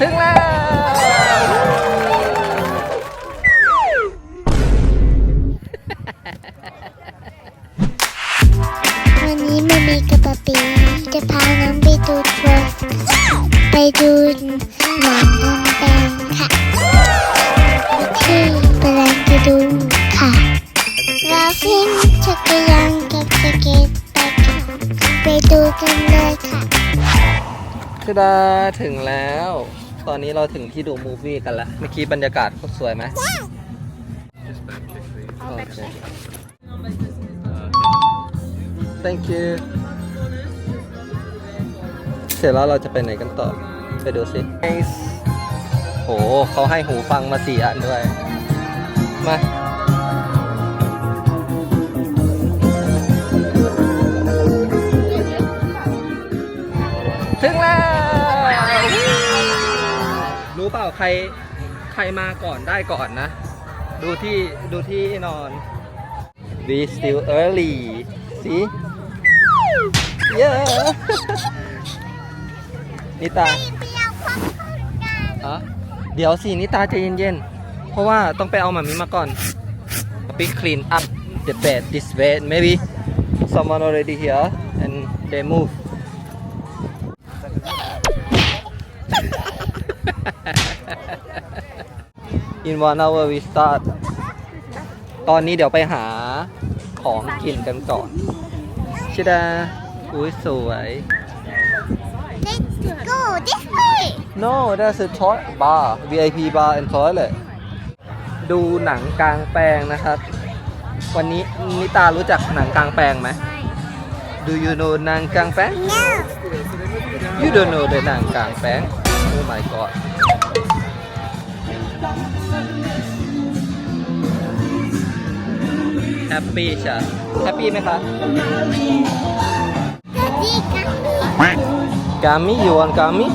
ถึงแล้ววันนี้มามีกับป๊าปีจะพาน้องไปดูทัวร์ไปดูหนังกางแปลงค่ะที่กำลังจะดูค่ะเราฟินจักรยานกับสเก็ตไปค่ะไปดูกันเลยค่ะ คือดาถึงแล้ว ตอนนี้เราถึงที่ดูมูฟวี่กันละเมื่อกี้บรรยากาศสวยไหมโอเค thank you เสร็จแล้วเราจะไปไหนกันต่อ ไปดูสิ Nice โหเขาให้หูฟังมาสี่อันด้วย มาถึงแล้ว เปล่าใครใครมาก่อนได้ก่อนนะ ดูที่ดูที่นอน we still early see yeah นิตาอะเดี๋ยวสินิตาใจเย็นๆ เพราะว่าต้องไปเอาหมามิมาก่อนไป clean up the bed this bed maybe someone already here and they move in one hour we start ตอนนี้เดี๋ยวไปหาของกินกันก่อน ชิดา อุ้ยสวย Let's go this way No that's a toilet bar VIP bar and toilet ดูหนังกลางแปลงนะครับ วันนี้นิตารู้จักหนังกลางแปลงไหม Do you know หนังกลางแปลง no You don't know the หนังกลางแปลง Oh my god Happy ใช่ Happy ไหมคะ Daddy Gummy you want gummy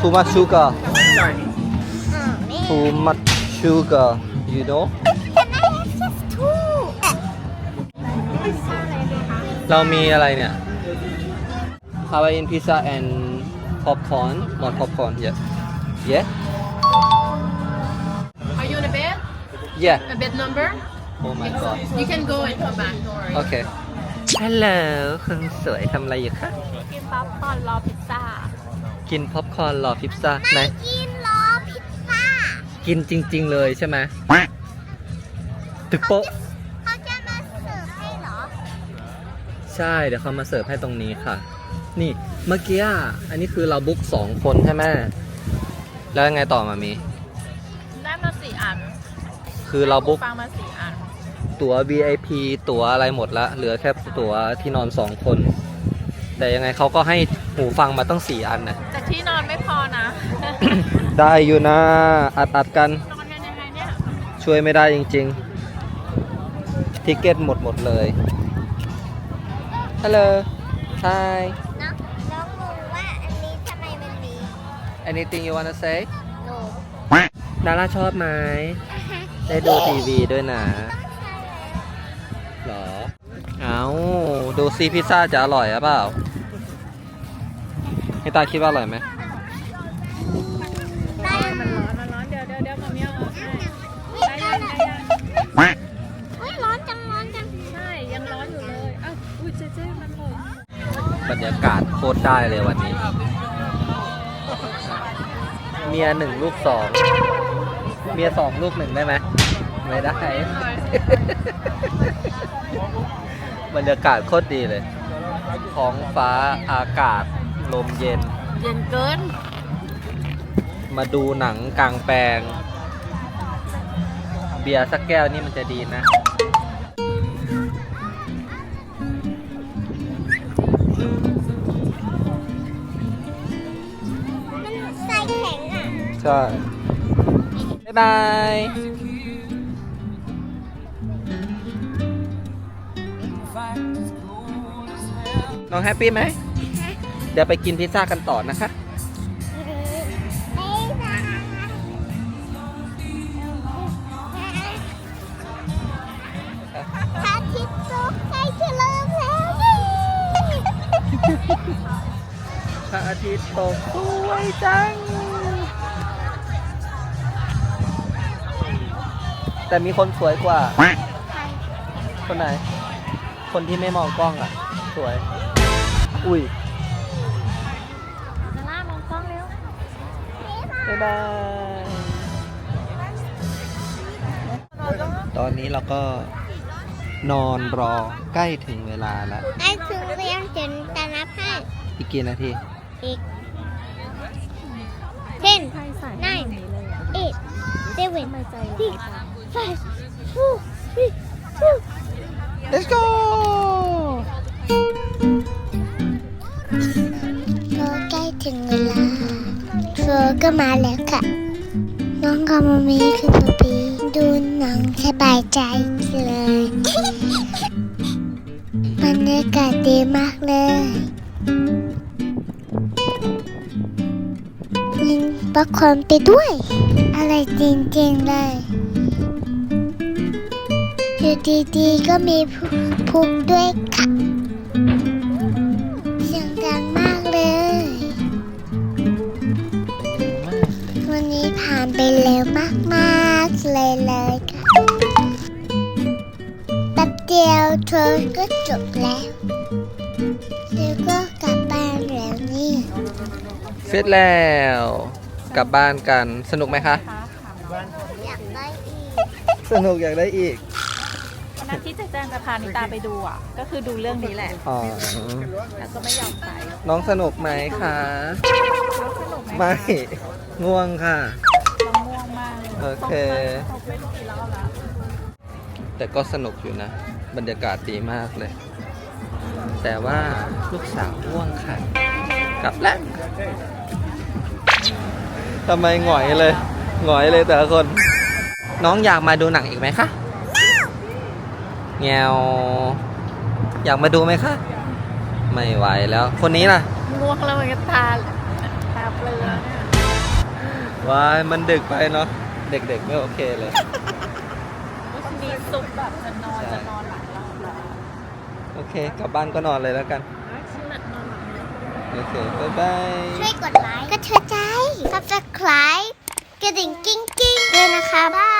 Too much sugar Too much sugar you know Can I have just two เรามีอะไรเนี่ย Hawaiian pizza and popcorn more popcorn yeah yeah yeah A bed number? oh my god You can go and come back. Don't worry. โอเคฮัลโหลคนสวยทำอะไรอยู่คะ กินป๊อปคอร์นรอพิซซ่า กินพ็อปคอร์นรอพิซซ่าไหนกินรอพิซซ่ากินจริง ๆ เลยใช่ไหมตึกโป๊ะเขาจะมาเสิร์ฟให้เหรอ ใช่ เดี๋ยวเขามาเสิร์ฟให้ตรงนี้ค่ะ นี่เมื่อกี้อะอันนี้คือเราบุ๊กสองคนใช่ไหมแล้วยังไงต่อมามีได้มาสี่อัน คือเราบุ๊กฟังมาสี่อันตั๋ว VIP ตั๋วอะไรหมดละเหลือแค่ตั๋วที่นอนสองคน แต่ยังไงเขาก็ให้หูฟังมาตั้งสี่อันนะแต่ที่นอนไม่พอนะ ได้อยู่นะอัดอัดๆกัน นอนกันยังไงเนี่ยช่วยไม่ได้จริงๆทิเก็ตหมดหมดเลยฮัลโหล hi น้องน้องงงว่าอันนี้ทำไมมันมี anything you wanna say โลดาราชอบไหม ได้ดูทีวีด้วยนะหรอ เอาดูซีพิซซ่าจะอร่อยหรือเปล่าให้ตาคิดว่าอร่อยไหมได้ยังมันร้อนมันร้อนเดี๋ยวเดี๋ยวเดี๋ยวมาเมียวเอาให้ได้ยังได้ยังเฮ้ยร้อนจังร้อนจังใช่ยังร้อนอยู่เลยอ้าวอุ้ยเจ๊เจ๊มันหล่นบรรยากาศโคตรได้เลยวันนี้ เมียหนึ่งลูกสอง เมียสองลูกหนึ่งได้ไหมไม่ได้ บรรยากาศโคตรดีเลย ท้องฟ้าอากาศ ลมเย็น เย็นเกิน มาดูหนังกลางแปลง เบียร์สักแก้วนี่มันจะดีนะมันใส่แข็งอะ ใช่ บ๊ายบายน้องแฮปปี้ไหม เดี๋ยวไปกินพิซซ่ากันต่อนะคะ พระอาทิตย์ตกใกล้จะเริ่มแล้วพระอาทิตย์ตกสวยจัง แต่มีคนสวยกว่า คนไหน คนที่ไม่มองกล้องอะ สวย อุ้ยซาร่ามองกล้องเร็วบ๊ายบาย ตอนนี้เราก็นอนรอใกล้ถึงเวลาแล้ว ไอ้ถึงเรียนจนตานับให้อีกกี่นาที อีกเช่นใครใส่ nine นี้เลยอะ eight seven ทำไมใจร้าย six จัง five four three two let's go พอใกล้ถึงเวลาโฟก็มาแล้วค่ะ น้องกับมามีคือป๊าปีดูหนังสบายใจเลยบรรยากาศดีมากเลยยินป๊อปคอร์นไปด้วย อะไรจริงๆเลย อยู่ดีๆก็มีพุกด้วยค่ะ เสียงดังมากเลย วันนี้ผ่านไปเร็วมากๆเลยเลยค่ะแป๊บเดียวเธอก็จบแล้วเดี๋ยวก็กลับบ้านแล้วนี่ เสร็จแล้วกลับบ้านกันสนุกไหมคะ อยากได้อีก สนุกอยากได้อีกวั นนั้นที่เจะแจ้งจะพานิตาไปดูอะ ก็คือดูเรื่องนี้แหละ อ๋อ แล้วก็ไม่ยอมไปน้องสนุกไหมคะ สนุกไหมไม่ง่วงค่ะ เราม่วงมากลยโอเคตกไปกี่รอบแล้ว แต่ก็สนุกอยู่นะ บรรยากาศดีมากเลย แต่ว่าลูกสาวง่วงค่ะ กลับแล้วทำไมหงอยเลยหงอยเลยแต่ละคน น้องอยากมาดูหนังอีกไหมคะ แงวอยากมาดูไหมคะ ไม่ไหวแล้ว คนนี้ล่ะง่วงแล้วมันก็ตาตาเปลือยเนี่ยวายมันดึกไปเนาะเด็กๆไม่โอเคเลยมีซุปแบบจะนอนจะนอนหลังเราเหรอโอเคกลับบ้านก็นอนเลยแล้วกันฉันน่ะนอนหลังเลยโอเคบ๊ายบายช่วยกดไลค์กดแชร์ใจ subscribe กระดิ่งกิ้งกิ้งด้วยนะคะบาย